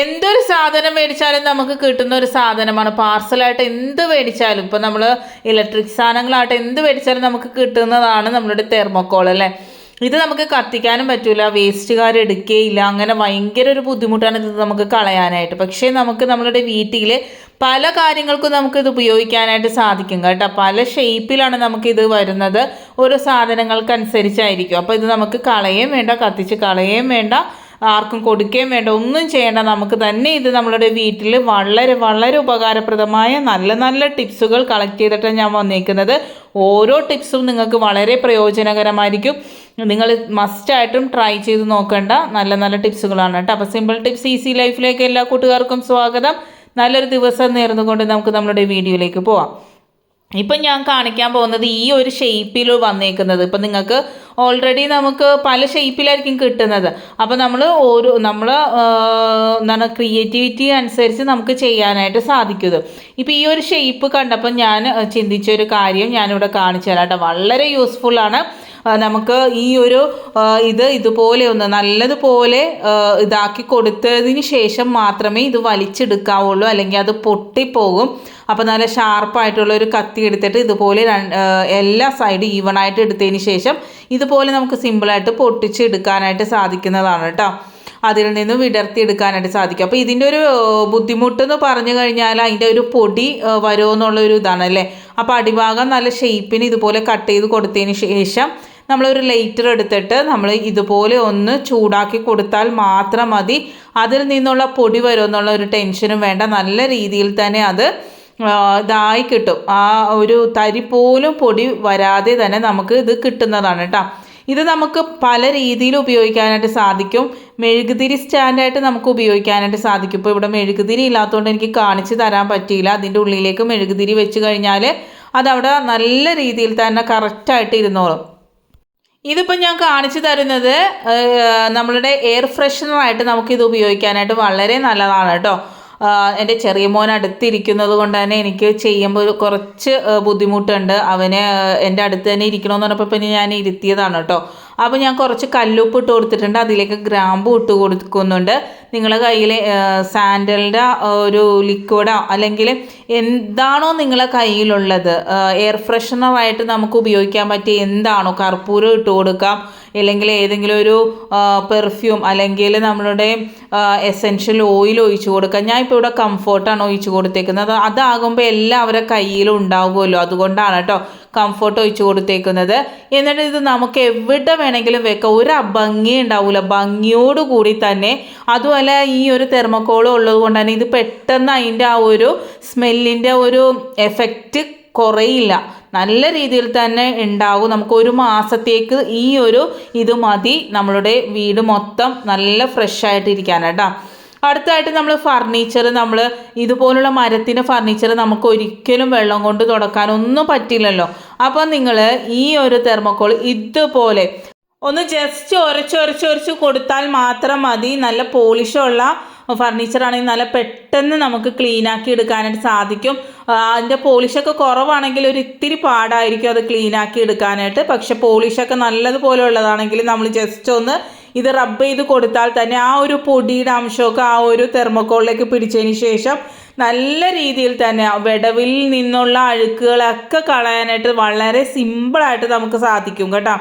എന്തൊരു സാധനം മേടിച്ചാലും നമുക്ക് കിട്ടുന്ന ഒരു സാധനമാണ്. പാർസലായിട്ട് എന്ത് മേടിച്ചാലും ഇപ്പം നമ്മൾ ഇലക്ട്രിക് സാധനങ്ങളായിട്ട് എന്ത് മേടിച്ചാലും നമുക്ക് കിട്ടുന്നതാണ് നമ്മളുടെ തെർമോക്കോൾ അല്ലേ? ഇത് നമുക്ക് കത്തിക്കാനും പറ്റില്ല വേസ്റ്റുകാർ എടുക്കുകയില്ല അങ്ങനെ ഭയങ്കര ഒരു ബുദ്ധിമുട്ടാണ് ഇത് നമുക്ക് കളയാനായിട്ട്. പക്ഷേ നമുക്ക് നമ്മളുടെ വീട്ടിൽ പല കാര്യങ്ങൾക്കും നമുക്ക് ഇത് ഉപയോഗിക്കാനായിട്ട് സാധിക്കും കേട്ടോ. പല ഷേപ്പിലാണ് നമുക്കിത് വരുന്നത്. ഓരോ സാധനങ്ങൾക്കനുസരിച്ചായിരിക്കും. അപ്പോൾ ഇത് നമുക്ക് കളയുകയും വേണ്ട കത്തിച്ച് കളയുകയും വേണ്ട ആർക്കും കൊടുക്കുകയും വേണ്ട ഒന്നും ചെയ്യേണ്ട. നമുക്ക് തന്നെ ഇത് നമ്മളുടെ വീട്ടിൽ വളരെ വളരെ ഉപകാരപ്രദമായ നല്ല നല്ല ടിപ്സുകൾ കളക്ട് ചെയ്തിട്ടാണ് ഞാൻ വന്നേക്കുന്നത്. ഓരോ ടിപ്സും നിങ്ങൾക്ക് വളരെ പ്രയോജനകരമായിരിക്കും. നിങ്ങൾ മസ്റ്റായിട്ടും ട്രൈ ചെയ്ത് നോക്കേണ്ട. നല്ല നല്ല ടിപ്സുകളാണ് കേട്ടോ. അപ്പോൾ സിമ്പിൾ ടിപ്സ് ഈസി ലൈഫിലേക്ക് എല്ലാ കൂട്ടുകാർക്കും സ്വാഗതം. നല്ലൊരു ദിവസം നേർന്നുകൊണ്ട് നമുക്ക് നമ്മുടെ വീഡിയോയിലേക്ക് പോവാം. ഇപ്പം ഞാൻ കാണിക്കാൻ പോകുന്നത് ഈ ഒരു ഷേപ്പിൽ വന്നേക്കുന്നത്. ഇപ്പം നിങ്ങൾക്ക് ഓൾറെഡി നമുക്ക് പല ഷേപ്പിലായിരിക്കും കിട്ടുന്നത്. അപ്പോൾ നമ്മൾ ഓരോ നമ്മൾ എന്താണ് ക്രിയേറ്റിവിറ്റി അനുസരിച്ച് നമുക്ക് ചെയ്യാനായിട്ട് സാധിക്കുന്നത്. ഇപ്പോൾ ഈ ഒരു ഷേപ്പ് കണ്ടപ്പോൾ ഞാൻ ചിന്തിച്ച ഒരു കാര്യം ഞാനിവിടെ കാണിച്ചു തരാം വളരെ യൂസ്ഫുള്ളാണ് നമുക്ക് ഈ ഒരു ഇത് ഇതുപോലെ ഒന്ന് നല്ലതുപോലെ ഇതാക്കി കൊടുത്തതിന് ശേഷം മാത്രമേ ഇത് വലിച്ചെടുക്കാവുള്ളൂ. അല്ലെങ്കിൽ അത് പൊട്ടിപ്പോകും. അപ്പോൾ നല്ല ഷാർപ്പായിട്ടുള്ള ഒരു കത്തി എടുത്തിട്ട് ഇതുപോലെ എല്ലാ സൈഡും ഈവൺ ആയിട്ട് എടുത്തതിന് ശേഷം ഇതുപോലെ നമുക്ക് സിമ്പിളായിട്ട് പൊട്ടിച്ചെടുക്കാനായിട്ട് സാധിക്കുന്നതാണ് കേട്ടോ. അതിൽ നിന്ന് വിടർത്തി എടുക്കാനായിട്ട് സാധിക്കും. അപ്പോൾ ഇതിന്റെ ഒരു ബുദ്ധിമുട്ടെന്ന് പറഞ്ഞു കഴിഞ്ഞാൽ അതിന്റെ ഒരു പൊടി വരുമെന്നുള്ളൊരു ഇതാണ് അല്ലേ? അപ്പോൾ അടിഭാഗം നല്ല ഷേപ്പിന് ഇതുപോലെ കട്ട് ചെയ്ത് കൊടുത്തതിന് ശേഷം നമ്മളൊരു ലൈറ്റർ എടുത്തിട്ട് നമ്മൾ ഇതുപോലെ ഒന്ന് ചൂടാക്കി കൊടുത്താൽ മാത്രം മതി. അതിൽ നിന്നുള്ള പൊടി വരുമെന്നുള്ള ഒരു ടെൻഷനും വേണ്ട. നല്ല രീതിയിൽ തന്നെ അത് ഇതായി കിട്ടും. ആ ഒരു തരി പോലും പൊടി വരാതെ തന്നെ നമുക്ക് ഇത് കിട്ടുന്നതാണ് കേട്ടോ. ഇത് നമുക്ക് പല രീതിയിൽ ഉപയോഗിക്കാനായിട്ട് സാധിക്കും. മെഴുകുതിരി സ്റ്റാൻഡായിട്ട് നമുക്ക് ഉപയോഗിക്കാനായിട്ട് സാധിക്കും. ഇപ്പോൾ ഇവിടെ മെഴുകുതിരി ഇല്ലാത്തതുകൊണ്ട് എനിക്ക് കാണിച്ചു തരാൻ പറ്റിയില്ല. അതിന്റെ ഉള്ളിലേക്ക് മെഴുകുതിരി വെച്ച് കഴിഞ്ഞാൽ അതവിടെ നല്ല രീതിയിൽ തന്നെ കറക്റ്റായിട്ട് ഇരുന്നോളും. ഇതിപ്പോൾ ഞാൻ കാണിച്ചു തരുന്നത് നമ്മളുടെ എയർ ഫ്രഷനറായിട്ട് നമുക്കിത് ഉപയോഗിക്കാനായിട്ട് വളരെ നല്ലതാണ് കേട്ടോ. എന്റെ ചെറിയ മോൻ അടുത്തിരിക്കുന്നത് കൊണ്ട് തന്നെ എനിക്ക് ചെയ്യുമ്പോൾ കുറച്ച് ബുദ്ധിമുട്ടുണ്ട്. അവന് എന്റെ അടുത്ത് തന്നെ ഇരിക്കണമെന്ന് പറഞ്ഞപ്പോൾ പിന്നെ ഞാൻ ഇരുത്തിയതാണ് കേട്ടോ. അപ്പോൾ ഞാൻ കുറച്ച് കല്ലുപ്പ് ഇട്ട് കൊടുത്തിട്ടുണ്ട്. അതിലേക്ക് ഗ്രാമ്പു ഇട്ട് കൊടുക്കുന്നുണ്ട്. നിങ്ങളുടെ കയ്യിൽ സാൻഡലിന്റെ ഒരു ലിക്വിഡോ അല്ലെങ്കിൽ എന്താണോ നിങ്ങളെ കയ്യിലുള്ളത് എയർ ഫ്രഷ്നറായിട്ട് നമുക്ക് ഉപയോഗിക്കാൻ പറ്റിയ എന്താണോ കർപ്പൂരം ഇട്ട് കൊടുക്കാം. അല്ലെങ്കിൽ ഏതെങ്കിലും ഒരു പെർഫ്യൂം അല്ലെങ്കിൽ നമ്മളുടെ എസെൻഷ്യൽ ഓയിൽ ഒഴിച്ചു കൊടുക്കുക. ഞാൻ ഇപ്പോൾ ഇവിടെ കംഫോർട്ടാണ് ഒഴിച്ചു കൊടുത്തേക്കുന്നത്. അതാകുമ്പോൾ എല്ലാം അവരെ കയ്യിലും ഉണ്ടാകുമല്ലോ അതുകൊണ്ടാണ് കേട്ടോ കംഫോർട്ട് ഒഴിച്ചു കൊടുത്തേക്കുന്നത്. എന്നിട്ട് ഇത് നമുക്ക് എവിടെ വേണമെങ്കിലും വെക്കാം. ഒരു അഭംഗി ഉണ്ടാവില്ല ഭംഗിയോടുകൂടി തന്നെ അതുമല്ല ഈ ഒരു തെർമക്കോളും ഉള്ളത് കൊണ്ട് തന്നെ ഇത് പെട്ടെന്ന് അതിന്റെ ആ ഒരു സ്മെല്ലിന്റെ ഒരു എഫക്റ്റ് കുറയില്ല. നല്ല രീതിയിൽ തന്നെ ഉണ്ടാവും. നമുക്ക് ഒരു മാസത്തേക്ക് ഈ ഒരു ഇത് മതി. നമ്മളുടെ വീട് മൊത്തം നല്ല ഫ്രഷ് ആയിട്ടിരിക്കാൻ കേട്ടോ അടുത്തായിട്ട് നമ്മൾ ഫർണിച്ചർ നമ്മൾ ഇതുപോലുള്ള മരത്തിന്റെ ഫർണിച്ചർ നമുക്ക് ഒരിക്കലും വെള്ളം കൊണ്ട് തുടക്കാനൊന്നും പറ്റില്ലല്ലോ. അപ്പോൾ നിങ്ങൾ ഈ ഒരു തെർമോക്കോൾ ഇതുപോലെ ഒന്ന് ജസ്റ്റ് ഉരച്ചൊരച്ചൊരച്ച് കൊടുത്താൽ മാത്രം മതി. നല്ല പോളിഷുള്ള ഫർണിച്ചറാണെങ്കിൽ നല്ല പെട്ടെന്ന് നമുക്ക് ക്ലീനാക്കി എടുക്കാനായിട്ട് സാധിക്കും. അതിന്റെ പോളിഷൊക്കെ കുറവാണെങ്കിൽ ഒരു ഇത്തിരി പാടായിരിക്കും അത് ക്ലീൻ ആക്കി എടുക്കാനായിട്ട്. പക്ഷെ പോളിഷൊക്കെ നല്ലതുപോലെ ഉള്ളതാണെങ്കിൽ നമ്മൾ ജസ്റ്റ് ഒന്ന് ഇത് റബ്ബ് ചെയ്ത് കൊടുത്താൽ തന്നെ ആ ഒരു പൊടിയുടെ അംശമൊക്കെ ആ ഒരു തെർമോക്കോളിലേക്ക് പിടിച്ചതിന് ശേഷം നല്ല രീതിയിൽ തന്നെ വിടവിൽ നിന്നുള്ള അഴുക്കുകളൊക്കെ കളയാനായിട്ട് വളരെ സിമ്പിളായിട്ട് നമുക്ക് സാധിക്കും കേട്ടോ.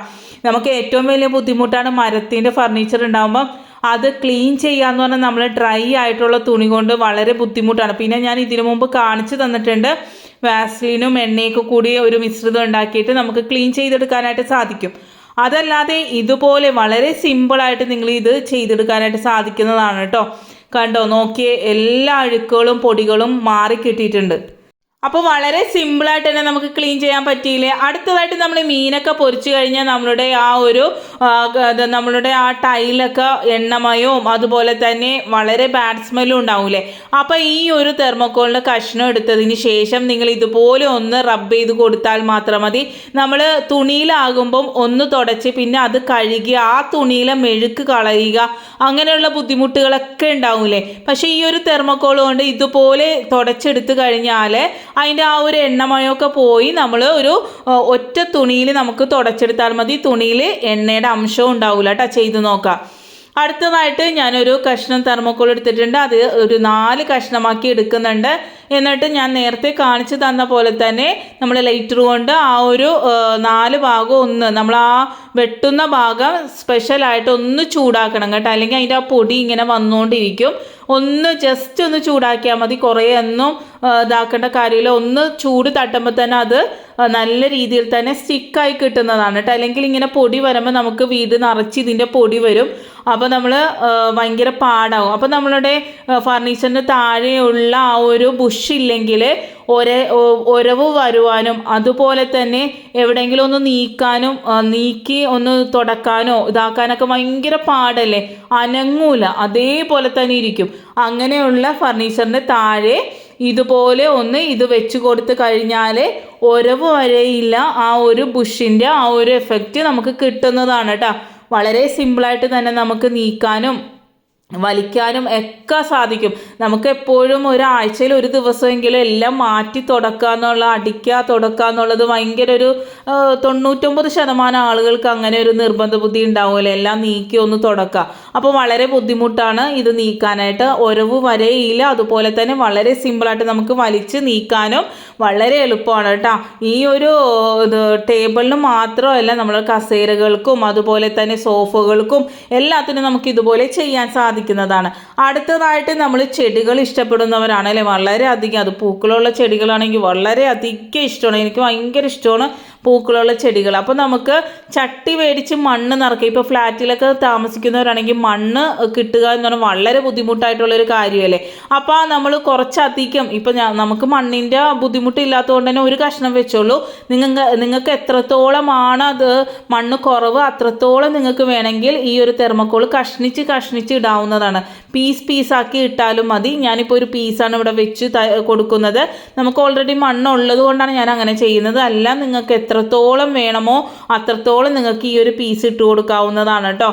നമുക്ക് ഏറ്റവും വലിയ ബുദ്ധിമുട്ടാണ് മരത്തിന്റെ ഫർണിച്ചർ ഉണ്ടാകുമ്പം അത് ക്ലീൻ ചെയ്യാന്ന് പറഞ്ഞാൽ നമ്മൾ ഡ്രൈ ആയിട്ടുള്ള തുണി കൊണ്ട് വളരെ ബുദ്ധിമുട്ടാണ്. പിന്നെ ഞാൻ ഇതിനു മുമ്പ് കാണിച്ചു തന്നിട്ടുണ്ട്. വാസ്ലിനും എണ്ണയൊക്കെ കൂടി ഒരു മിശ്രിതം ഉണ്ടാക്കിയിട്ട് നമുക്ക് ക്ലീൻ ചെയ്തെടുക്കാനായിട്ട് സാധിക്കും. അതല്ലാതെ ഇതുപോലെ വളരെ സിമ്പിളായിട്ട് നിങ്ങൾ ഇത് ചെയ്തെടുക്കാനായിട്ട് സാധിക്കുന്നതാണ് കേട്ടോ. കണ്ടോ നോക്കിയേ എല്ലാ അഴുക്കുകളും പൊടികളും മാറി കിട്ടിയിട്ടുണ്ട്. അപ്പോൾ വളരെ സിമ്പിളായിട്ട് തന്നെ നമുക്ക് ക്ലീൻ ചെയ്യാൻ പറ്റിയില്ലേ? അടുത്തതായിട്ട് നമ്മൾ മീനൊക്കെ പൊരിച്ചു കഴിഞ്ഞാൽ നമ്മളുടെ ആ ഒരു നമ്മളുടെ ആ ടൈലൊക്കെ എണ്ണമയവും അതുപോലെ തന്നെ വളരെ ബാഡ് സ്മെല്ലും ഉണ്ടാവൂലേ അപ്പോൾ ഈ ഒരു തെർമോക്കോളിന്റെ കഷ്ണം എടുത്തതിന് ശേഷം നിങ്ങൾ ഇതുപോലെ ഒന്ന് റബ്ബ് ചെയ്ത് കൊടുത്താൽ മാത്രം മതി. നമ്മൾ തുണിയിലാകുമ്പം ഒന്ന് തുടച്ച് പിന്നെ അത് കഴുകി ആ തുണിയിലെ മെഴുക്ക് കളയുക. അങ്ങനെയുള്ള ബുദ്ധിമുട്ടുകളൊക്കെ ഉണ്ടാവൂലേ പക്ഷേ ഈ ഒരു തെർമോക്കോൾ കൊണ്ട് ഇതുപോലെ തുടച്ചെടുത്ത് കഴിഞ്ഞാൽ അതിന്റെ ആ ഒരു എണ്ണമയമൊക്കെ പോയി നമ്മൾ ഒരു ഒറ്റ തുണിയിൽ നമുക്ക് തുടച്ചെടുത്താൽ മതി. തുണിയിൽ എണ്ണയുടെ അംശവും ഉണ്ടാവില്ല കേട്ടോ ചെയ്ത് നോക്കാം. അടുത്തതായിട്ട് ഞാനൊരു കഷ്ണം തെർമോക്കോൾ എടുത്തിട്ടുണ്ട്. അത് ഒരു നാല് കഷ്ണമാക്കി എടുക്കുന്നുണ്ട്. എന്നിട്ട് ഞാൻ നേരത്തെ കാണിച്ചു തന്ന പോലെ തന്നെ നമ്മൾ ലൈറ്റർ കൊണ്ട് ആ ഒരു നാല് ഭാഗം ഒന്ന് നമ്മൾ ആ വെട്ടുന്ന ഭാഗം സ്പെഷ്യലായിട്ട് ഒന്ന് ചൂടാക്കണം കേട്ടോ. അല്ലെങ്കിൽ അതിന്റെ ആ പൊടി ഇങ്ങനെ വന്നുകൊണ്ടിരിക്കും. ഒന്ന് ജസ്റ്റ് ഒന്ന് ചൂടാക്കിയാൽ മതി. കുറേ ഒന്നും ഇതാക്കേണ്ട കാര്യമില്ല. ഒന്ന് ചൂട് തട്ടുമ്പോൾ തന്നെ അത് നല്ല രീതിയിൽ തന്നെ സ്റ്റിക്കായി കിട്ടുന്നതാണ് കേട്ടോ. അല്ലെങ്കിൽ ഇങ്ങനെ പൊടി വരുമ്പോൾ നമുക്ക് വീട് നിറച്ച് ഇതിന്റെ പൊടി വരും. അപ്പോൾ നമ്മൾ ഭയങ്കര പാടാവും. അപ്പോൾ നമ്മളുടെ ഫർണിച്ചറിന് താഴെയുള്ള ആ ഒരു ബുഷ് ഇല്ലെങ്കിൽ ഒരേ ഒരവ് വരുവാനും അതുപോലെ തന്നെ എവിടെയെങ്കിലും ഒന്ന് നീക്കാനും നീക്കി ഒന്ന് തുടക്കാനോ ഇതാക്കാനൊക്കെ ഭയങ്കര പാടല്ലേ? അനങ്ങൂല. അതേപോലെ തന്നെ ഇരിക്കും. അങ്ങനെയുള്ള ഫർണിച്ചറിന്റെ താഴെ ഇതുപോലെ ഒന്ന് ഇത് വെച്ച് കൊടുത്ത് കഴിഞ്ഞാൽ ഒരവ് വരെയില്ല ആ ഒരു ബുഷിന്റെ ആ ഒരു എഫക്റ്റ് നമുക്ക് കിട്ടുന്നതാണ് കേട്ടോ. വളരെ സിമ്പിളായിട്ട് തന്നെ നമുക്ക് നീക്കാനും വലിക്കാനും ഒക്കെ സാധിക്കും. നമുക്ക് എപ്പോഴും ഒരാഴ്ചയിൽ ഒരു ദിവസമെങ്കിലും എല്ലാം മാറ്റി തുടക്കുക എന്നുള്ള അടിക്കുക തുടക്കുക എന്നുള്ളത് ഭയങ്കര ഒരു തൊണ്ണൂറ്റൊമ്പത് ശതമാനം ആളുകൾക്ക് അങ്ങനെ ഒരു നിർബന്ധ ബുദ്ധി ഉണ്ടാവുമല്ലോ. എല്ലാം നീക്കി ഒന്ന് തുടക്കുക. അപ്പോൾ വളരെ ബുദ്ധിമുട്ടാണ് ഇത് നീക്കാനായിട്ട്. ഒരവ് വരെയില്ല. അതുപോലെ തന്നെ വളരെ സിമ്പിളായിട്ട് നമുക്ക് വലിച്ച് നീക്കാനും വളരെ എളുപ്പമാണ് കേട്ടോ. ഈ ഒരു ടേബിളിന് മാത്രമല്ല നമ്മൾ കസേരകൾക്കും അതുപോലെ തന്നെ സോഫകൾക്കും എല്ലാത്തിനും നമുക്ക് ഇതുപോലെ ചെയ്യാൻ സാധിക്കുന്നതാണ് അടുത്തതായിട്ട് നമ്മൾ ചെടികൾ ഇഷ്ടപ്പെടുന്നവരാണ് അല്ലേ? വളരെ അധികം അത് പൂക്കളുള്ള ചെടികളാണെങ്കിൽ വളരെ അധികം ഇഷ്ടമാണ്. എനിക്ക് ഭയങ്കര ഇഷ്ടമാണ് പൂക്കളുള്ള ചെടികൾ. അപ്പോൾ നമുക്ക് ചട്ടി മേടിച്ച് മണ്ണ് നിറക്കുക ഇപ്പോൾ ഫ്ലാറ്റിലൊക്കെ താമസിക്കുന്നവരാണെങ്കിൽ മണ്ണ് കിട്ടുക എന്ന് പറഞ്ഞാൽ വളരെ ബുദ്ധിമുട്ടായിട്ടുള്ളൊരു കാര്യമല്ലേ? അപ്പോൾ നമ്മൾ കുറച്ചധികം ഇപ്പോൾ ഞാൻ നമുക്ക് മണ്ണിന്റെ ബുദ്ധിമുട്ടില്ലാത്തതുകൊണ്ട് തന്നെ ഒരു കഷ്ണം വെച്ചോളൂ. നിങ്ങൾക്ക് നിങ്ങൾക്ക് എത്രത്തോളമാണ് അത് മണ്ണ് കുറവ് അത്രത്തോളം നിങ്ങൾക്ക് വേണമെങ്കിൽ ഈ ഒരു തെർമക്കോൾ കഷ്ണിച്ച് കഷ്ണിച്ച് ഇടാവുന്നതാണ്. പീസ് പീസാക്കി ഇട്ടാലും മതി. ഞാനിപ്പോൾ ഒരു പീസാണ് ഇവിടെ വെച്ച് കൊടുക്കുന്നത്. നമുക്ക് ഓൾറെഡി മണ്ണുള്ളത് കൊണ്ടാണ് ഞാൻ അങ്ങനെ ചെയ്യുന്നത്. അല്ല നിങ്ങൾക്ക് എത്രത്തോളം വേണമോ അത്രത്തോളം നിങ്ങൾക്ക് ഈ ഒരു പീസ് ഇട്ട് കൊടുക്കാവുന്നതാണ് കേട്ടോ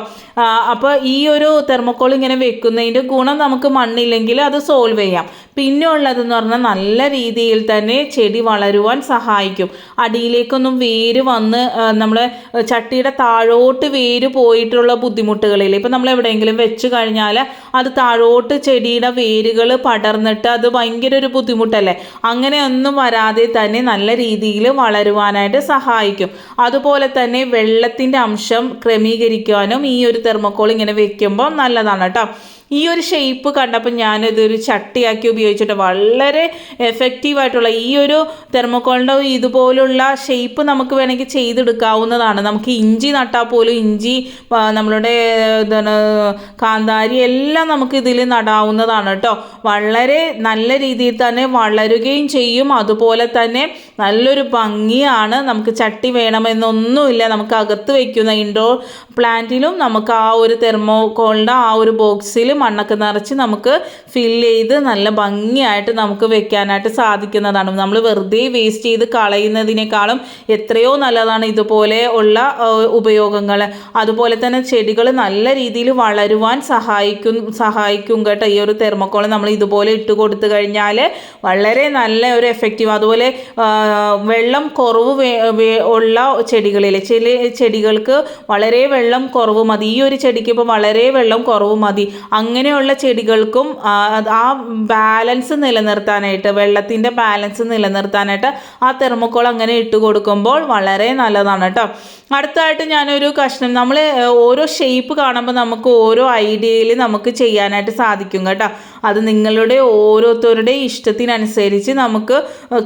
അപ്പോൾ ഈ ഒരു തെർമോക്കോൾ ഇങ്ങനെ വെക്കുന്നതിന്റെ ഗുണം നമുക്ക് മണ്ണില്ലെങ്കിൽ അത് സോൾവ് ചെയ്യാം. പിന്നെ ഉള്ളതെന്ന് പറഞ്ഞാൽ നല്ല രീതിയിൽ തന്നെ ചെടി വളരുവാൻ സഹായിക്കും. അടിയിലേക്കൊന്നും വേര് വന്ന് നമ്മൾ ചട്ടിയുടെ താഴോട്ട് വേര് പോയിട്ടുള്ള ബുദ്ധിമുട്ടുകളില്ല? ഇപ്പം നമ്മൾ എവിടെയെങ്കിലും വെച്ച് കഴിഞ്ഞാൽ അത് താഴോട്ട് ചെടിയുടെ വേരുകൾ പടർന്നിട്ട് അത് ഭയങ്കര ഒരു ബുദ്ധിമുട്ടല്ലേ? അങ്ങനെ ഒന്നും വരാതെ തന്നെ നല്ല രീതിയിൽ വളരുവാനായിട്ട് സഹായിക്കും. അതുപോലെ തന്നെ വെള്ളത്തിന്റെ അംശം ക്രമീകരിക്കുവാനും ഈ ഒരു തെർമക്കോൾ ഇങ്ങനെ വെക്കുമ്പോൾ നല്ലതാണ് കേട്ടോ. ഈ ഒരു ഷേപ്പ് കണ്ടപ്പോൾ ഞാനിതൊരു ചട്ടിയാക്കി ഉപയോഗിച്ചിട്ട് വളരെ എഫക്റ്റീവായിട്ടുള്ള ഈ ഒരു തെർമോക്കോളിന്റെ ഇതുപോലുള്ള ഷേപ്പ് നമുക്ക് വേണമെങ്കിൽ ചെയ്തെടുക്കാവുന്നതാണ്. നമുക്ക് ഇഞ്ചി നട്ടാൽ പോലും ഇഞ്ചി നമ്മളുടെ കാന്താരി എല്ലാം നമുക്ക് ഇതിൽ നടാവുന്നതാണ് കേട്ടോ. വളരെ നല്ല രീതിയിൽ തന്നെ വളരുകയും ചെയ്യും. അതുപോലെ തന്നെ നല്ലൊരു ഭംഗിയാണ് നമുക്ക് ചട്ടി വേണമെന്നൊന്നുമില്ല നമുക്ക് അകത്ത് വയ്ക്കുന്ന ഇൻഡോർ പ്ലാന്റിലും നമുക്ക് ആ ഒരു തെർമോക്കോളിന്റെ ആ ഒരു ബോക്സിൽ മണ്ണൊക്കെ നിറച്ച് നമുക്ക് ഫില്ല് ചെയ്ത് നല്ല ഭംഗിയായിട്ട് നമുക്ക് വെക്കാനായിട്ട് സാധിക്കുന്നതാണ്. നമ്മൾ വെറുതെ വേസ്റ്റ് ചെയ്ത് കളയുന്നതിനേക്കാളും എത്രയോ നല്ലതാണ് ഇതുപോലെ ഉള്ള ഉപയോഗങ്ങൾ അതുപോലെ തന്നെ ചെടികൾ നല്ല രീതിയിൽ വളരുവാൻ സഹായിക്കും സഹായിക്കും കേട്ടോ. ഈ ഒരു തെർമക്കോൾ നമ്മൾ ഇതുപോലെ ഇട്ട് കൊടുത്തു കഴിഞ്ഞാൽ വളരെ നല്ല ഒരു എഫക്റ്റീവ് അതുപോലെ വെള്ളം കുറവ് ഉള്ള ചെടികളിൽ ചില ചെടികൾക്ക് വളരെ വെള്ളം കുറവ് മതി. ഈ ഒരു ചെടിക്ക് ഇപ്പോൾ വളരെ വെള്ളം കുറവ് മതി. അങ്ങനെയുള്ള ചെടികൾക്കും ആ, ബാലൻസ് നിലനിർത്താനായിട്ട് വെള്ളത്തിന്റെ ബാലൻസ് നിലനിർത്താനായിട്ട് ആ തെർമോക്കോൾ അങ്ങനെ ഇട്ട് കൊടുക്കുമ്പോൾ വളരെ നല്ലതാണ് കേട്ടോ. അടുത്തായിട്ട് ഞാനൊരു കഷ്ണം നമ്മൾ ഓരോ ഷേപ്പ് കാണുമ്പോൾ നമുക്ക് ഓരോ ഐഡിയയിൽ നമുക്ക് ചെയ്യാനായിട്ട് സാധിക്കും കേട്ടോ. അത് നിങ്ങളുടെ ഓരോരുത്തരുടെ ഇഷ്ടത്തിനനുസരിച്ച് നമുക്ക്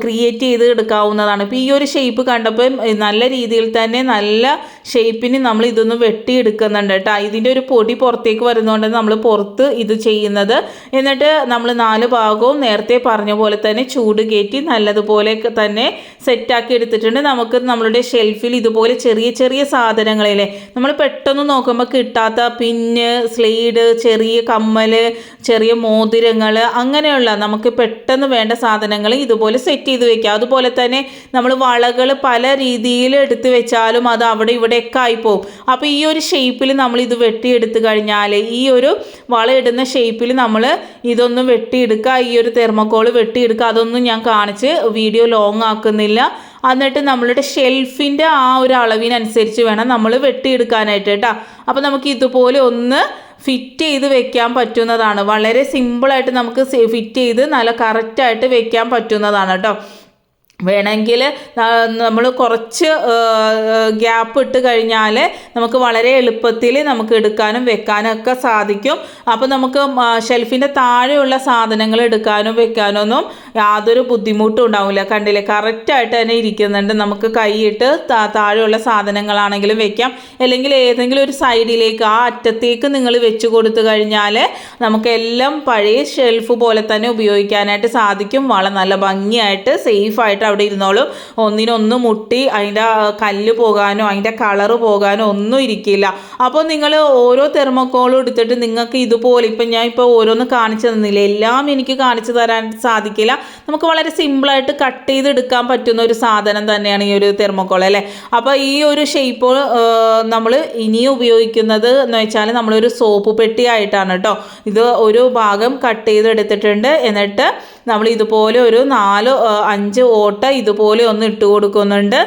ക്രിയേറ്റ് ചെയ്ത് എടുക്കാവുന്നതാണ്. ഇപ്പോൾ ഈ ഒരു ഷേപ്പ് കണ്ടപ്പോൾ നല്ല രീതിയിൽ തന്നെ നല്ല ഷേപ്പിന് നമ്മൾ ഇതൊന്ന് വെട്ടിയെടുക്കുന്നുണ്ട് കേട്ടോ. ഇതിന്റെ ഒരു പൊടി പുറത്തേക്ക് വരുന്നതുകൊണ്ട് നമ്മൾ പുറത്ത് ഇത് ചെയ്യുന്നത്. എന്നിട്ട് നമ്മൾ നാല് ഭാഗവും നേരത്തെ പറഞ്ഞ പോലെ തന്നെ ചൂട് കയറ്റി നല്ലതുപോലെ തന്നെ സെറ്റാക്കി എടുത്തിട്ടുണ്ട്. നമുക്ക് നമ്മളുടെ ഷെൽഫിൽ ഇതുപോലെ ചെറിയ ചെറിയ സാധനങ്ങളിലെ നമ്മൾ പെട്ടെന്ന് നോക്കുമ്പോൾ കിട്ടാത്ത പിന്ന് സ്ലീഡ് ചെറിയ കമ്മൽ ചെറിയ മോതിരങ്ങൾ അങ്ങനെയുള്ള നമുക്ക് പെട്ടെന്ന് വേണ്ട സാധനങ്ങൾ ഇതുപോലെ സെറ്റ് ചെയ്ത് വെക്കാം അതുപോലെ തന്നെ നമ്മൾ വളകൾ പല രീതിയിൽ എടുത്ത് വെച്ചാലും അത് അവിടെ ഇവിടെയൊക്കെ ആയിപ്പോവും. അപ്പോൾ ഈ ഒരു ഷേപ്പിൽ നമ്മൾ ഇത് വെട്ടിയെടുത്ത് കഴിഞ്ഞാൽ ഈ ഒരു വള ഇടുന്ന ഷേപ്പിൽ നമ്മൾ ഇതൊന്ന് വെട്ടിയെടുക്കുക ഈ ഒരു തെർമോക്കോൾ വെട്ടിയെടുക്കുക അതൊന്നും ഞാൻ കാണിച്ച് വീഡിയോ ലോങ് ആക്കുന്നില്ല. എന്നിട്ട് നമ്മളുടെ ഷെൽഫിന്റെ ആ ഒരു അളവിനനുസരിച്ച് വേണം നമ്മൾ വെട്ടിയെടുക്കാനായിട്ട് കേട്ടോ. അപ്പോൾ നമുക്ക് ഇതുപോലെ ഒന്ന് ഫിറ്റ് ചെയ്ത് വെക്കാൻ പറ്റുന്നതാണ്. വളരെ സിമ്പിളായിട്ട് നമുക്ക് ഫിറ്റ് ചെയ്ത് നല്ല കറക്റ്റായിട്ട് വെക്കാൻ പറ്റുന്നതാണ് കേട്ടോ വേണമെങ്കിൽ നമ്മൾ കുറച്ച് ഗ്യാപ്പ് ഇട്ട് കഴിഞ്ഞാൽ നമുക്ക് വളരെ എളുപ്പത്തിൽ നമുക്ക് എടുക്കാനും വെക്കാനും ഒക്കെ സാധിക്കും. അപ്പോൾ നമുക്ക് ഷെൽഫിന്റെ താഴെയുള്ള സാധനങ്ങൾ എടുക്കാനും വെക്കാനൊന്നും യാതൊരു ബുദ്ധിമുട്ടും ഉണ്ടാവില്ല. കണ്ടില്ലേ? കറക്റ്റായിട്ട് തന്നെ ഇരിക്കുന്നുണ്ട്. നമുക്ക് കൈയിട്ട് താഴെയുള്ള സാധനങ്ങളാണെങ്കിലും വെക്കാം. അല്ലെങ്കിൽ ഏതെങ്കിലും ഒരു സൈഡിലേക്ക് ആ അറ്റത്തേക്ക് നിങ്ങൾ വെച്ച് കൊടുത്തു കഴിഞ്ഞാൽ നമുക്കെല്ലാം പഴയ ഷെൽഫ് പോലെ തന്നെ ഉപയോഗിക്കാനായിട്ട് സാധിക്കും. വളരെ നല്ല ഭംഗിയായിട്ട് സേഫായിട്ട് അവിടെ ഇരുന്നോളും. ഒന്നിനൊന്നും മുട്ടി അതിന്റെ കല്ല് പോകാനോ അതിന്റെ കളറ് പോകാനോ ഒന്നും ഇരിക്കില്ല. അപ്പോൾ നിങ്ങൾ ഓരോ തെർമോക്കോളും എടുത്തിട്ട് നിങ്ങൾക്ക് ഇതുപോലെ ഇപ്പം ഞാൻ ഇപ്പോൾ ഓരോന്ന് കാണിച്ചു തന്നില്ല? എല്ലാം എനിക്ക് കാണിച്ചു തരാൻ സാധിക്കില്ല. നമുക്ക് വളരെ സിമ്പിളായിട്ട് കട്ട് ചെയ്ത് എടുക്കാൻ പറ്റുന്ന ഒരു സാധനം തന്നെയാണ് ഈ ഒരു തെർമോക്കോൾ അല്ലേ? അപ്പോൾ ഈ ഒരു ഷേപ്പ് നമ്മൾ ഇനിയും ഉപയോഗിക്കുന്നത് എന്ന് വെച്ചാൽ നമ്മളൊരു സോപ്പ് പെട്ടി ആയിട്ടാണ് കേട്ടോ. ഇത് ഒരു ഭാഗം കട്ട് ചെയ്ത് എടുത്തിട്ടുണ്ട് എന്നിട്ട് നമ്മൾ ഇതുപോലെ ഒരു നാല് അഞ്ച് ഓട്ട ഇതുപോലെ ഒന്ന് ഇട്ട് കൊടുക്കുന്നുണ്ട്.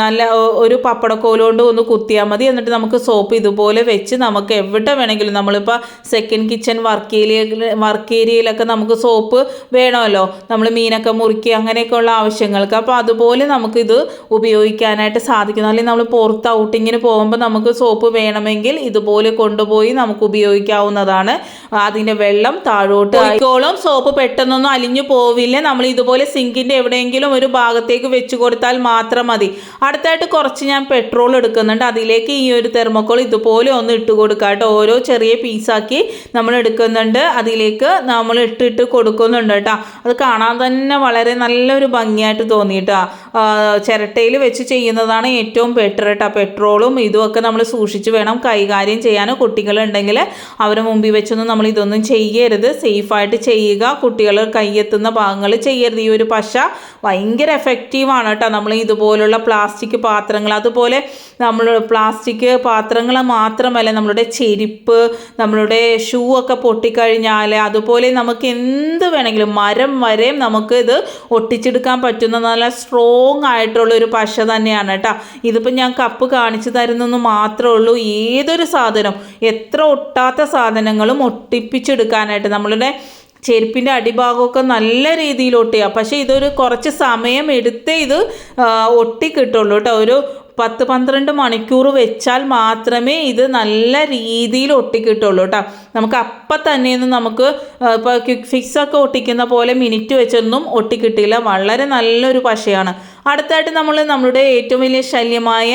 നല്ല ഒരു പപ്പടക്കോലുകൊണ്ട് ഒന്ന് കുത്തിയാൽ മതി. എന്നിട്ട് നമുക്ക് സോപ്പ് ഇതുപോലെ വെച്ച് നമുക്ക് എവിടെ വേണമെങ്കിലും നമ്മളിപ്പോൾ second kitchen work area work ഏരിയയിലൊക്കെ നമുക്ക് സോപ്പ് വേണമല്ലോ. നമ്മൾ മീനൊക്കെ മുറുക്കി അങ്ങനെയൊക്കെ ഉള്ള ആവശ്യങ്ങൾക്ക്. അപ്പോൾ അതുപോലെ നമുക്കിത് ഉപയോഗിക്കാനായിട്ട് സാധിക്കുന്നു. അല്ലെങ്കിൽ നമ്മൾ പുറത്ത് ഔട്ടിങ്ങിന് പോകുമ്പോൾ നമുക്ക് സോപ്പ് വേണമെങ്കിൽ ഇതുപോലെ കൊണ്ടുപോയി നമുക്ക് ഉപയോഗിക്കാവുന്നതാണ്. അതിന്റെ വെള്ളം താഴോട്ട് ആയിക്കോളും സോപ്പ് പെട്ടെന്നൊന്നും അലിഞ്ഞു പോവില്ല. നമ്മൾ ഇതുപോലെ സിങ്കിന്റെ എവിടെയെങ്കിലും ഒരു ഭാഗത്തേക്ക് വെച്ച് കൊടുത്താൽ മാത്രം മതി. അടുത്തായിട്ട് കുറച്ച് ഞാൻ പെട്രോൾ എടുക്കുന്നുണ്ട്. അതിലേക്ക് ഈ ഒരു തെർമോക്കോൾ ഇതുപോലെ ഒന്ന് ഇട്ട് കൊടുക്കുക കേട്ടോ. ഓരോ ചെറിയ പീസാക്കി നമ്മൾ എടുക്കുന്നുണ്ട്. അതിലേക്ക് നമ്മൾ ഇട്ടിട്ട് കൊടുക്കുന്നുണ്ട് കേട്ടോ. അത് കാണാൻ തന്നെ വളരെ നല്ലൊരു ഭംഗിയായിട്ട് തോന്നിയിട്ടാ ചിരട്ടയിൽ വെച്ച് ചെയ്യുന്നതാണ് ഏറ്റവും ബെറ്റർ കേട്ടോ. പെട്രോളും ഇതുമൊക്കെ നമ്മൾ സൂക്ഷിച്ച് വേണം കൈകാര്യം ചെയ്യാനോ കുട്ടികളുണ്ടെങ്കിൽ അവരെ മുമ്പിൽ വെച്ചൊന്നും നമ്മൾ ഇതൊന്നും ചെയ്യരുത്. സേഫായിട്ട് ചെയ്യുക. കുട്ടികൾ കൈയെത്തുന്ന ഭാഗങ്ങൾ ചെയ്യരുത്. ഈ ഒരു പശ ഭയങ്കര എഫക്റ്റീവാണ് കേട്ടോ. നമ്മൾ ഇതുപോലുള്ള പ്ലാസ്റ്റിക് പാത്രങ്ങൾ അതുപോലെ നമ്മൾ പ്ലാസ്റ്റിക് പാത്രങ്ങൾ മാത്രമല്ല നമ്മളുടെ ചെരുപ്പ് നമ്മളുടെ ഷൂ ഒക്കെ പൊട്ടിക്കഴിഞ്ഞാൽ അതുപോലെ നമുക്ക് എന്ത് വേണമെങ്കിലും മരം വരെയും നമുക്ക് ഇത് ഒട്ടിച്ചെടുക്കാൻ പറ്റുന്ന നല്ല സ്ട്രോങ് ആയിട്ടുള്ള ഒരു പശ തന്നെയാണ് കേട്ടോ. ഇതിപ്പോൾ ഞാൻ കപ്പ് കാണിച്ചു തരുന്നെന്ന് മാത്രമേ ഉള്ളൂ. ഏതൊരു സാധനം എത്ര ഒട്ടാത്ത സാധനങ്ങളും ഒട്ടിപ്പിച്ചെടുക്കാനായിട്ട് നമ്മളുടെ ചെരുപ്പിന്റെ അടിഭാഗമൊക്കെ നല്ല രീതിയിൽ ഒട്ടിയ പക്ഷേ ഇതൊരു കുറച്ച് സമയം എടുത്തേ ഇത് ഒട്ടി കിട്ടുള്ളൂ കേട്ടോ. ഒരു പത്ത് പന്ത്രണ്ട് മണിക്കൂർ വെച്ചാൽ മാത്രമേ ഇത് നല്ല രീതിയിൽ ഒട്ടിക്കിട്ടുള്ളൂ കേട്ടോ. നമുക്ക് അപ്പം തന്നെയൊന്നും നമുക്ക് ഇപ്പോൾ ക്വിക്ക് ഫിക്സ് ഒക്കെ ഒട്ടിക്കുന്ന പോലെ മിനിറ്റ് വെച്ചൊന്നും ഒട്ടിക്കിട്ടില്ല വളരെ നല്ലൊരു പശയാണ്. അടുത്തായിട്ട് നമ്മൾ നമ്മുടെ ഏറ്റവും വലിയ ശല്യമായ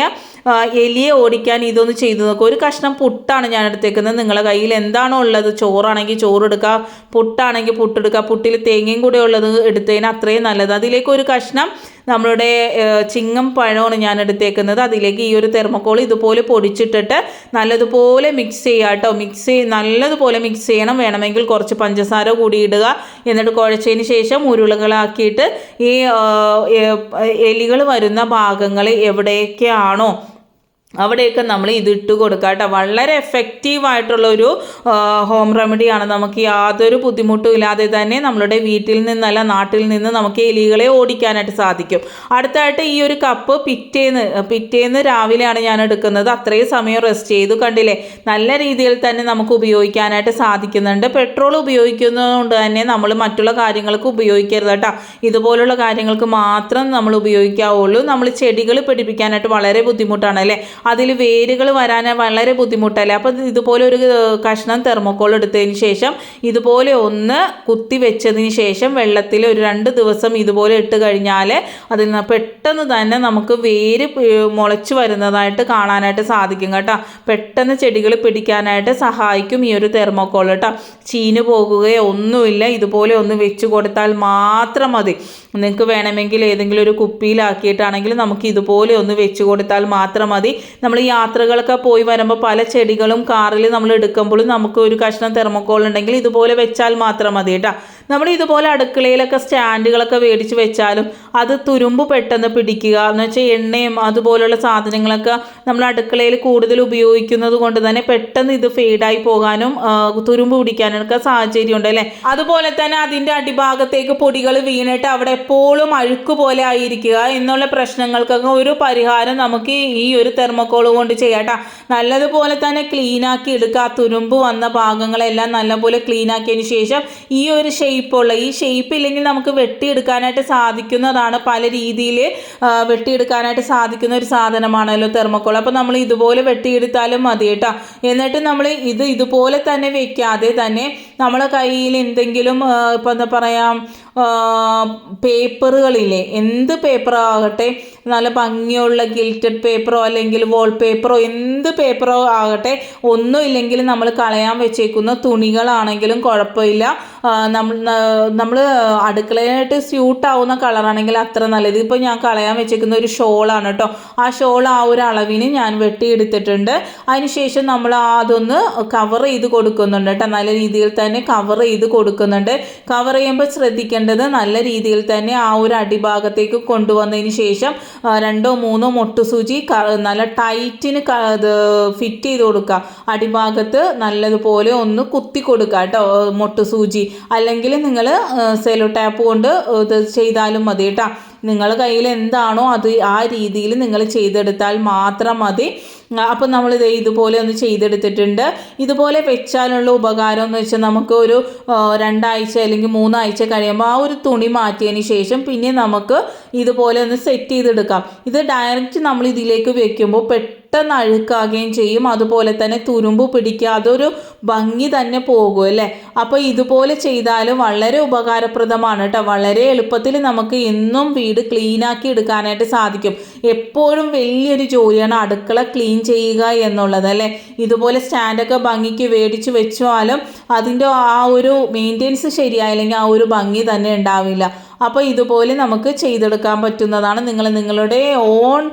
എലിയെ ഓടിക്കാൻ ഇതൊന്ന് ചെയ്തു നോക്കുക ഒരു കഷ്ണം പുട്ടാണ് ഞാൻ എടുത്തേക്കുന്നത്. നിങ്ങളുടെ കയ്യിൽ എന്താണോ ഉള്ളത്? ചോറാണെങ്കിൽ ചോറ് എടുക്കുക പുട്ടാണെങ്കിൽ പുട്ടെടുക്കുക. പുട്ടിൽ തേങ്ങയും കൂടെ ഉള്ളത് എടുത്തതിന് അത്രയും നല്ലത്. അതിലേക്ക് ഒരു കഷ്ണം നമ്മളുടെ ചിങ്ങം പഴമാണ് ഞാൻ എടുത്തേക്കുന്നത്. അതിലേക്ക് ഈ ഒരു തെർമക്കോൾ ഇതുപോലെ പൊടിച്ചിട്ടിട്ട് നല്ലതുപോലെ മിക്സ് ചെയ്യുക കേട്ടോ. മിക്സ് നല്ലതുപോലെ മിക്സ് ചെയ്യണം. വേണമെങ്കിൽ കുറച്ച് പഞ്ചസാര കൂടി ഇടുക. എന്നിട്ട് കുഴച്ചതിന് ശേഷം ഉരുളകളാക്കിയിട്ട് ഈ എലികൾ വരുന്ന ഭാഗങ്ങൾ എവിടെയൊക്കെയാണോ അവിടെയൊക്കെ നമ്മൾ ഇതിട്ട് കൊടുക്കുക കേട്ടോ. വളരെ എഫക്റ്റീവായിട്ടുള്ള ഒരു ഹോം റെമഡിയാണ് നമുക്ക് യാതൊരു ബുദ്ധിമുട്ടും ഇല്ലാതെ തന്നെ നമ്മളുടെ വീട്ടിൽ നിന്നല്ല നാട്ടിൽ നിന്ന് നമുക്ക് എലികളെ ഓടിക്കാനായിട്ട് സാധിക്കും. അടുത്തായിട്ട് ഈ ഒരു കപ്പ് പിറ്റേന്ന് പിറ്റേന്ന് രാവിലെയാണ് ഞാൻ എടുക്കുന്നത്. അത്രയും സമയം റെസ്റ്റ് ചെയ്തു കണ്ടില്ലേ? നല്ല രീതിയിൽ തന്നെ നമുക്ക് ഉപയോഗിക്കാനായിട്ട് സാധിക്കുന്നുണ്ട്. പെട്രോൾ ഉപയോഗിക്കുന്നതുകൊണ്ട് തന്നെ നമ്മൾ മറ്റുള്ള കാര്യങ്ങൾക്ക് ഉപയോഗിക്കരുത് കേട്ടോ. ഇതുപോലുള്ള കാര്യങ്ങൾക്ക് മാത്രം നമ്മൾ ഉപയോഗിക്കാവുള്ളൂ. നമ്മൾ ചെടികൾ പിടിപ്പിക്കാനായിട്ട് വളരെ ബുദ്ധിമുട്ടാണ് അല്ലേ? അതിൽ വേരുകൾ വരാൻ വളരെ ബുദ്ധിമുട്ടല്ലേ? അപ്പോൾ ഇതുപോലെ ഒരു കഷ്ണം തെർമോക്കോൾ എടുത്തതിന് ശേഷം ഇതുപോലെ ഒന്ന് കുത്തി വെച്ചതിന് ശേഷം വെള്ളത്തിൽ ഒരു രണ്ട് ദിവസം ഇതുപോലെ ഇട്ട് കഴിഞ്ഞാൽ അതിൽ പെട്ടെന്ന് തന്നെ നമുക്ക് വേര് മുളച്ച് വരുന്നതായിട്ട് കാണാനായിട്ട് സാധിക്കും കേട്ടോ. പെട്ടെന്ന് ചെടികൾ പിടിക്കാനായിട്ട് സഹായിക്കും ഈ ഒരു തെർമോക്കോൾ കേട്ടോ. ചീന് പോകുകയോ ഒന്നുമില്ല. ഇതുപോലെ ഒന്ന് വെച്ച് കൊടുത്താൽ മാത്രം മതി. നിങ്ങൾക്ക് വേണമെങ്കിൽ ഏതെങ്കിലും ഒരു കുപ്പിയിലാക്കിയിട്ടാണെങ്കിൽ നമുക്ക് ഇതുപോലെ ഒന്ന് വെച്ച് കൊടുത്താൽ മാത്രം മതി. നമ്മൾ യാത്രകളൊക്കെ പോയി വരുമ്പോൾ പല ചെടികളും കാറിൽ നമ്മൾ എടുക്കുമ്പോഴും നമുക്ക് ഒരു കഷ്ണം തെർമോക്കോൾ ഉണ്ടെങ്കിൽ ഇതുപോലെ വെച്ചാൽ മാത്രം മതി കേട്ടോ. നമ്മൾ ഇതുപോലെ അടുക്കളയിലൊക്കെ സ്റ്റാൻഡുകളൊക്കെ മേടിച്ച് വെച്ചാലും അത് തുരുമ്പ് പെട്ടെന്ന് പിടിക്കുക. എന്ന് വെച്ചാൽ എണ്ണയും അതുപോലുള്ള സാധനങ്ങളൊക്കെ നമ്മൾ അടുക്കളയിൽ കൂടുതൽ ഉപയോഗിക്കുന്നത് കൊണ്ട് തന്നെ പെട്ടെന്ന് ഇത് ഫെയ്ഡായി പോകാനും തുരുമ്പ് പിടിക്കാനൊക്കെ സാഹചര്യമുണ്ട് അല്ലേ? അതുപോലെ തന്നെ അതിന്റെ അടിഭാഗത്തേക്ക് പൊടികൾ വീണിട്ട് അവിടെ എപ്പോഴും അഴുക്ക് പോലെ ആയിരിക്കുക എന്നുള്ള പ്രശ്നങ്ങൾക്കൊക്കെ ഒരു പരിഹാരം നമുക്ക് ഈ ഒരു തെർമക്കോൾ കൊണ്ട് ചെയ്യാട്ടാ നല്ലതുപോലെ തന്നെ ക്ലീനാക്കി എടുക്കുക. തുരുമ്പ് വന്ന ഭാഗങ്ങളെല്ലാം നല്ലപോലെ ക്ലീനാക്കിയതിന് ശേഷം ഈ ഒരു ഷേപ്പുള്ള ഈ ഷേപ്പ് ഇല്ലെങ്കിൽ നമുക്ക് വെട്ടിയെടുക്കാനായിട്ട് സാധിക്കുന്നതാണ്. പല രീതിയിൽ വെട്ടിയെടുക്കാനായിട്ട് സാധിക്കുന്ന ഒരു സാധനമാണല്ലോ തെർമക്കോൾ. അപ്പോൾ നമ്മൾ ഇതുപോലെ വെട്ടിയെടുത്താലും മതി കേട്ടോ. എന്നിട്ട് നമ്മൾ ഇത് ഇതുപോലെ തന്നെ വെക്കാതെ തന്നെ നമ്മളെ കയ്യിൽ എന്തെങ്കിലും ഇപ്പം എന്താ പറയുക പേപ്പറുകളില്ലേ എന്ത് പേപ്പർ ആകട്ടെ നല്ല ഭംഗിയുള്ള ഗിൽറ്റഡ് പേപ്പറോ അല്ലെങ്കിൽ വാൾ പേപ്പറോ എന്ത് പേപ്പറോ ആകട്ടെ ഒന്നും ഇല്ലെങ്കിൽ നമ്മൾ കളയാൻ വെച്ചേക്കുന്ന തുണികളാണെങ്കിലും കുഴപ്പമില്ല. നമ്മൾ അടുക്കളയായിട്ട് സ്യൂട്ട് ആവുന്ന കളറാണെങ്കിൽ അത്ര നല്ലത്. ഇപ്പോൾ ഞാൻ കളയാൻ വെച്ചേക്കുന്ന ഒരു ഷോളാണ് കേട്ടോ ആ ഷോൾ ആ ഒരു അളവിന് ഞാൻ വെട്ടിയെടുത്തിട്ടുണ്ട്. അതിനുശേഷം നമ്മൾ അതൊന്ന് കവർ ചെയ്ത് കൊടുക്കുന്നുണ്ട് കേട്ടോ നല്ല രീതിയിൽ തന്നെ കവർ ചെയ്ത് കൊടുക്കുന്നുണ്ട്. കവർ ചെയ്യുമ്പോൾ ശ്രദ്ധിക്കേണ്ടത് നല്ല രീതിയിൽ തന്നെ ആ ഒരു അടിഭാഗത്തേക്ക് കൊണ്ടുവന്നതിന് ശേഷം രണ്ടോ മൂന്നോ മൊട്ടുസൂചി സൂചി നല്ല ടൈറ്റിന് ഇത് ഫിറ്റ് ചെയ്ത് കൊടുക്കുക അടിഭാഗത്ത് നല്ലതുപോലെ ഒന്ന് കുത്തി കൊടുക്കുക കേട്ടോ മൊട്ടുസൂചി. അല്ലെങ്കിൽ നിങ്ങൾ സെലോ ടാപ്പ് കൊണ്ട് ഇത് ചെയ്താലും മതി കേട്ടോ. നിങ്ങളുടെ കയ്യിൽ എന്താണോ അത് ആ രീതിയിൽ നിങ്ങൾ ചെയ്തെടുത്താൽ മാത്രം മതി. അപ്പം നമ്മൾ ഇത് ഇതുപോലെ ഒന്ന് ചെയ്തെടുത്തിട്ടുണ്ട്. ഇതുപോലെ വെച്ചാലുള്ള ഉപകാരം എന്ന് വെച്ചാൽ നമുക്ക് ഒരു രണ്ടാഴ്ച അല്ലെങ്കിൽ മൂന്നാഴ്ച കഴിയുമ്പോൾ ആ ഒരു തുണി മാറ്റിയതിന് ശേഷം പിന്നെ നമുക്ക് ഇതുപോലെ ഒന്ന് സെറ്റ് ചെയ്തെടുക്കാം. ഇത് ഡയറക്റ്റ് നമ്മൾ ഇതിലേക്ക് വെക്കുമ്പോൾ പെട്ടെന്ന് അഴുക്കാകുകയും ചെയ്യും. അതുപോലെ തന്നെ തുരുമ്പ് പിടിക്കുക അതൊരു ഭംഗി തന്നെ പോകും അല്ലേ? അപ്പോൾ ഇതുപോലെ ചെയ്താൽ വളരെ ഉപകാരപ്രദമാണ് കേട്ടോ. വളരെ എളുപ്പത്തിൽ നമുക്ക് എന്നും വീട് ക്ലീനാക്കി എടുക്കാനായിട്ട് സാധിക്കും. എപ്പോഴും വലിയൊരു ജോലിയാണ് അടുക്കള ക്ലീൻ ചെയ്യുക എന്നുള്ളത് അല്ലേ? ഇതുപോലെ സ്റ്റാൻഡൊക്കെ ഭംഗിക്ക് മേടിച്ച് വെച്ചാലും അതിന്റെ ആ ഒരു മെയിന്റെനൻസ് ശരിയായില്ലെങ്കിൽ ആ ഒരു ഭംഗി തന്നെ ഉണ്ടാവില്ല. അപ്പോൾ ഇതുപോലെ നമുക്ക് ചെയ്തെടുക്കാൻ പറ്റുന്നതാണ്. നിങ്ങൾ നിങ്ങളുടെ ഓൺ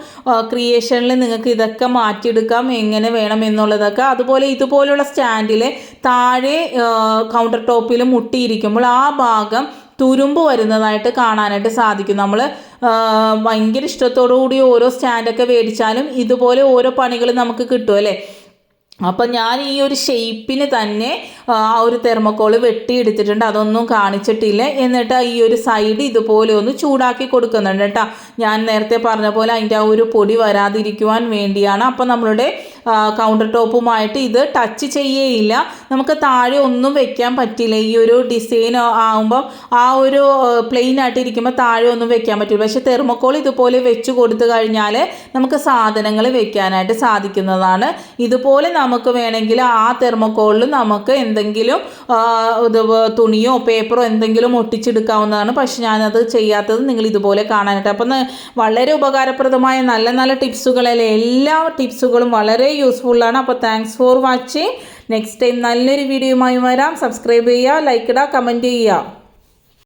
ക്രിയേഷനിൽ നിങ്ങൾക്ക് ഇതൊക്കെ മാറ്റിയെടുക്കാം. എങ്ങനെ വേണം എന്നുള്ളതൊക്കെ. അതുപോലെ ഇതുപോലുള്ള സ്റ്റാൻഡിൽ താഴെ കൗണ്ടർ ടോപ്പിൽ മുട്ടിയിരിക്കുമ്പോൾ ആ ഭാഗം തുരുമ്പ് വരുന്നതായിട്ട് കാണാനായിട്ട് സാധിക്കും. നമ്മൾ ഭയങ്കര ഇഷ്ടത്തോടു കൂടി ഓരോ സ്റ്റാൻഡൊക്കെ മേടിച്ചാലും ഇതുപോലെ ഓരോ പണികൾ നമുക്ക് കിട്ടും അല്ലേ? അപ്പം ഞാൻ ഈ ഒരു ഷേപ്പിന് തന്നെ ആ ഒരു തെർമക്കോൾ വെട്ടിയെടുത്തിട്ടുണ്ട്. അതൊന്നും കാണിച്ചിട്ടില്ല. എന്നിട്ട് ഈ ഒരു സൈഡ് ഇതുപോലെ ഒന്ന് ചൂടാക്കി കൊടുക്കുന്നുണ്ട് കേട്ടോ. ഞാൻ നേരത്തെ പറഞ്ഞ പോലെ അതിന്റെ ആ ഒരു പൊടി വരാതിരിക്കുവാൻ വേണ്ടിയാണ്. അപ്പം നമ്മളുടെ കൗണ്ടർ ടോപ്പുമായിട്ട് ഇത് ടച്ച് ചെയ്യേയില്ല. നമുക്ക് താഴെ ഒന്നും വെക്കാൻ പറ്റില്ല. ഈ ഒരു ഡിസൈൻ ആകുമ്പം ആ ഒരു പ്ലെയിൻ ആയിട്ട് ഇരിക്കുമ്പോൾ താഴെ ഒന്നും വെക്കാൻ പറ്റില്ല. പക്ഷെ തെർമോക്കോൾ ഇതുപോലെ വെച്ച് കൊടുത്തു കഴിഞ്ഞാൽ നമുക്ക് സാധനങ്ങൾ വെക്കാനായിട്ട് സാധിക്കുന്നതാണ്. ഇതുപോലെ നമുക്ക് വേണമെങ്കിൽ ആ തെർമോക്കോളിൽ നമുക്ക് എന്തെങ്കിലും ഇത് തുണിയോ പേപ്പറോ എന്തെങ്കിലും ഒട്ടിച്ചെടുക്കാവുന്നതാണ്. പക്ഷെ ഞാനത് ചെയ്യാത്തത് നിങ്ങൾ ഇതുപോലെ കാണാനായിട്ട്. അപ്പം വളരെ ഉപകാരപ്രദമായ നല്ല നല്ല ടിപ്സുകളല്ലേ എല്ലാ ടിപ്സുകളും വളരെ യൂസ്ഫുള്ളാണ് അപ്പോൾ thanks for watching next time നല്ലൊരു വീഡിയോയുമായി വരാം. സബ്സ്ക്രൈബ് ചെയ്യുക ലൈക്ക് ഇടുക കമന്റ് ചെയ്യുക.